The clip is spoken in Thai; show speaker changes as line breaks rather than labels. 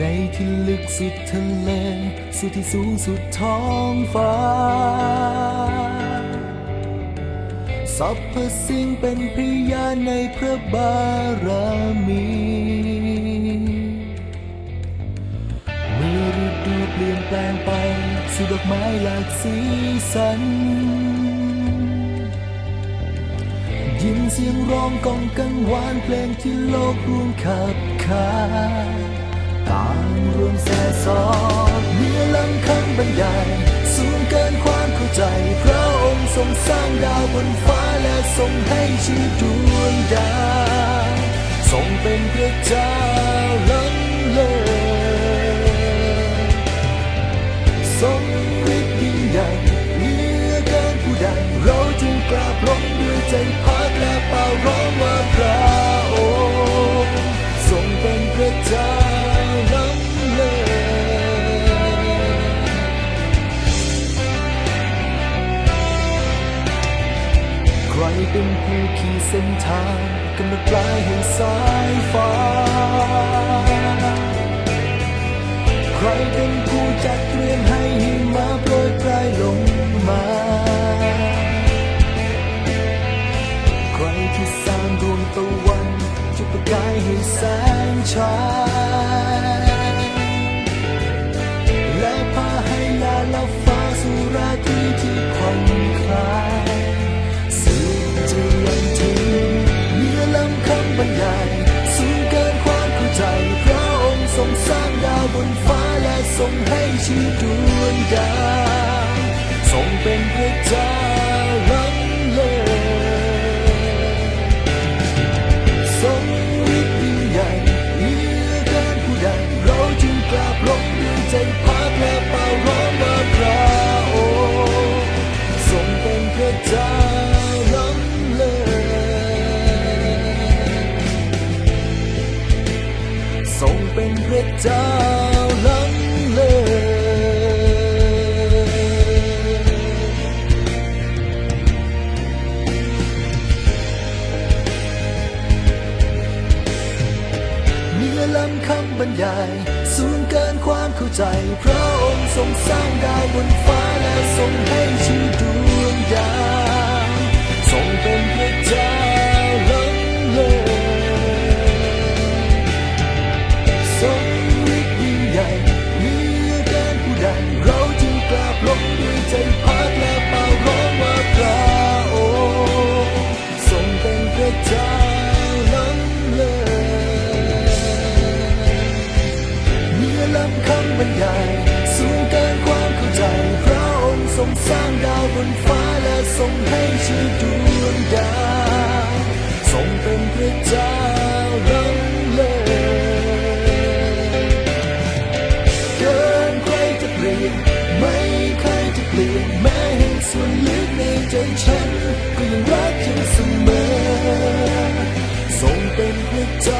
ในที่ลึกสุดทะเลสู่ที่สูงสุดท้องฟ้าสรรพสิ่งเป็นพยานในพระบารมี เมื่อฤดูเปลี่ยนแปลงไปสู่ดอกไม้หลากสีสัน ยินเสียงร้องกองกังวานเพลงที่โลกรวมขับขาน มแส่สอบเนื้อลำคำบรรยายสูงเกินความเข้าใจ พระองค์ทรงสร้างดาวบนฟ้าและทรงให้ชีวิตดวงดาวทรงเป็นพระเจ้าล้ำเลิศทรงฤทธิ์ยิ่งใหญ่เหนือเกินผู้ใดเราจึงกราบลงด้วยใจพา รเป็นผู้ขี่เส้นทางกำหนดปลายแห่งสายฟ้า ใครเป็นผู้จัดเตรียมให้หิมะโปรยปลายลงมา ใครที่สร้างดวงตะวันจุดประกายให้แสงชาย ทรงให้ชีวิตดวงดาวทรงเป็นพระเจ้าล้ำเลิศทรงฤทธิ์ยิ่งใหญ่เหนือเกินผู้ใดเราจึงกราบลงด้วยใจพักและเป่าร้องว่าพระองค์ทรงเป็นพระเจ้าล้ำเลิศทรงเป็นพระเจ้า อล้ำคำบรรยาย สูงเกินความเข้าใจ พระองค์ทรงสร้างดาวบนฟ้า ทรงสร้างดาวบนฟ้าและทรงให้ชีวิตดวงดาวทรงเป็นพระเจ้าล้ำเลิศเกินใครจะเปลี่ยนไม่ใครจะเปลี่ยนแม้เห็นส่วนลึกในใจฉันก็ยังรักยังเสมอทรงเป็นพระเจ้า